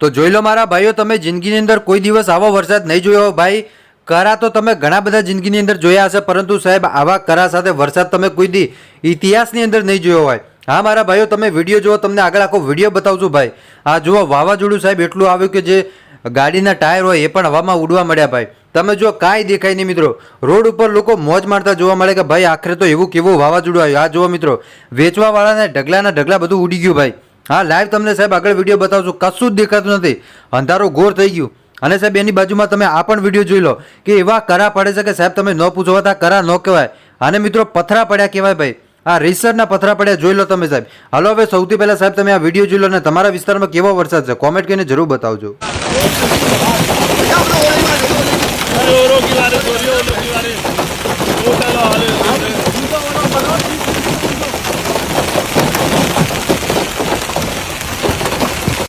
તો જોઈ લો મારા ભાઈઓ, તમે જિંદગીની અંદર કોઈ દિવસ આવો વરસાદ નહીં જોયો ભાઈ. કરા તો તમે ઘણા બધા જિંદગીની અંદર જોયા હશે, પરંતુ સાહેબ, આવા કરા સાથે વરસાદ તમે કોઈ દી ઇતિહાસની અંદર નહીં જોયો હોય. હા, મારા ભાઈઓ, તમે વીડિયો જુઓ, તમને આગળ આખો વીડિયો બતાવશું ભાઈ. આ જુઓ, વાવાઝોડું સાહેબ એટલું આવ્યું કે જે ગાડીના ટાયર હોય એ પણ હવામાં ઉડવા મળ્યા ભાઈ. તમે જો કાંઈ દેખાય નહીં મિત્રો. રોડ ઉપર લોકો મોજ મારતા જોવા મળે કે ભાઈ, આખરે તો એવું કેવું વાવાઝોડું આવ્યું. આ જુઓ મિત્રો, વેચવાવાળાને ઢગલાના ઢગલા બધું ઉડી ગયું ભાઈ. હા લાઈવ તમને સાહેબ આગળ વીડિયો બતાવશું. કશું જ દેખાતું નથી. અંધારો ઘોર થઈ ગયું. અને સાહેબ, એની બાજુમાં તમે આ પણ વીડિયો જોઈ લો કે એવા કરા પડે છે કે સાહેબ, તમે ન પૂછો હતા કરા ન કહેવાય. અને મિત્રો, પથરા પડ્યા કહેવાય ભાઈ. આ રીસરના પથરા પડ્યા, જોઈ લો તમે સાહેબ. હાલો, હવે સૌથી પહેલાં સાહેબ, તમે આ વીડિયો જોઈ લો અને તમારા વિસ્તારમાં કેવો વરસાદ છે? કોમેન્ટ કરીને જરૂર બતાવજો.